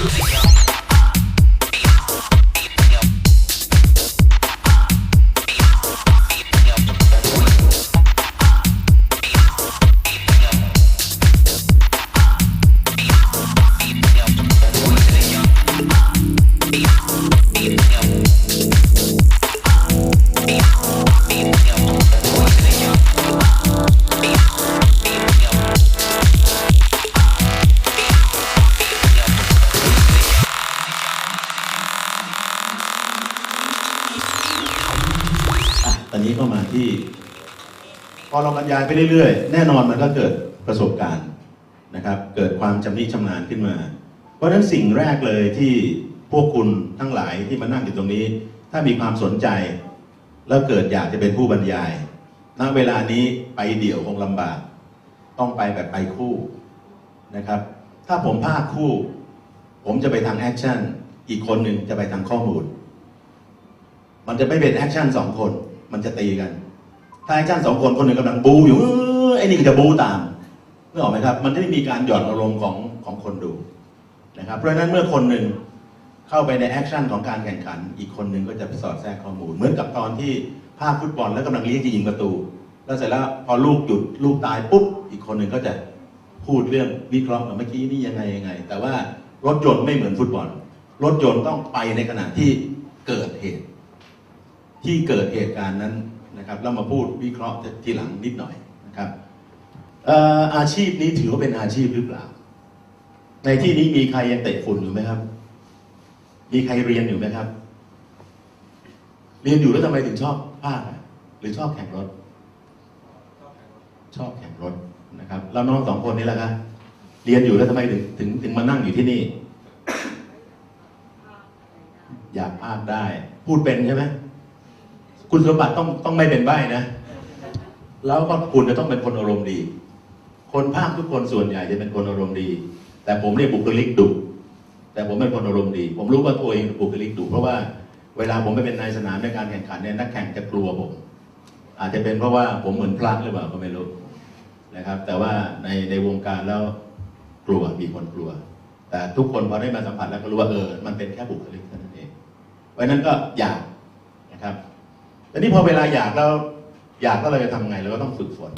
Live. นี้ก็มาที่ พอเราบรรยายไปเรื่อยๆ แน่นอนมันก็เกิดประสบการณ์นะครับ เกิดความชำนิชำนาญขึ้นมา เพราะฉะนั้นสิ่งแรกเลยที่พวกคุณทั้งหลายที่มานั่งอยู่ตรงนี้ ถ้ามีความสนใจ แล้วเกิดอยากจะเป็นผู้บรรยายณเวลานี้ไปเดี่ยวคงลำบาก ต้องไปแบบไปคู่นะครับ ถ้าผมภาคคู่ ผมจะไปทางแอคชั่นอีกคนหนึ่งจะไปทางข้อมูล มันจะไม่เป็นแอคชั่นสองคน มันจะตีกัน ถ้าแอคชั่นสองคนคนหนึ่งกำลังบูอยู่เออไอ้นี่ก็จะบูตามนึกออกไหมครับ มันจะไม่มีการหย่อนอารมณ์ของของคนดูนะครับ เพราะฉะนั้นเมื่อคนหนึ่งเข้าไปในแอคชั่นของการแข่งขัน อีกคนหนึ่งก็จะไปสอดแทรกข้อมูล เหมือนกับตอนที่ภาคฟุตบอลแล้วกำลังเลี้ยงจะยิงประตู แล้วเสร็จแล้วพอลูกหยุดลูกตายปุ๊บอีกคนหนึ่งก็จะพูดเรื่องวิเคราะห์เมื่อกี้นี่ยังไงยังไง แต่ว่ารถยนต์ไม่เหมือนฟุตบอล รถยนต์ต้องไปในขณะที่เกิดเหตุ ที่เกิดเหตุการณ์นั้นนะครับแล้วมาพูดวิเคราะห์ทีหลังนิดหน่อยนะครับอาชีพนี้ถือว่าเป็นอาชีพหรือเปล่า ในที่นี้มีใครยังเตะฝุ่นอยู่ไหมครับ มีใครเรียนอยู่ไหมครับ เรียนอยู่แล้วทำไมถึงชอบภาคหรือชอบแข่งรถ ชอบแข่งรถนะครับแล้วน้องสองคนนี้ล่ะครับเรียนอยู่แล้วทำไมถึงถึงถึงมานั่งอยู่ที่นี่ อยากภาคได้ พูดเป็นใช่ไหม คุณสมบัติต้องต้องไม่เป็นใบ้นะ แล้วก็คุณจะต้องเป็นคนอารมณ์ดี คนภาคทุกคนส่วนใหญ่จะเป็นคนอารมณ์ดี แต่ผมเนี่ยบุคลิกดุแต่ผมเป็นคนอารมณ์ดี ผมรู้ว่าตัวเองบุคลิกดุเพราะว่าเวลาผมไปเป็นนายสนามในการแข่งขันเนี่ยนักแข่งจะกลัวผม อาจจะเป็นเพราะว่าผมเหมือนพระหรือเปล่าก็ไม่รู้นะครับ แต่ว่าในในวงการแล้วกลัวมีคนกลัว แต่ทุกคนพอได้มาสัมผัสแล้วก็รู้ว่าเออมันเป็นแค่บุคลิกเท่านั้นเองเพราะฉะนั้นก็อยากนะครับ แต่นี่พอเวลาอยากแล้วอยากก็เลยจะทำไงเราก็ต้องฝึกฝน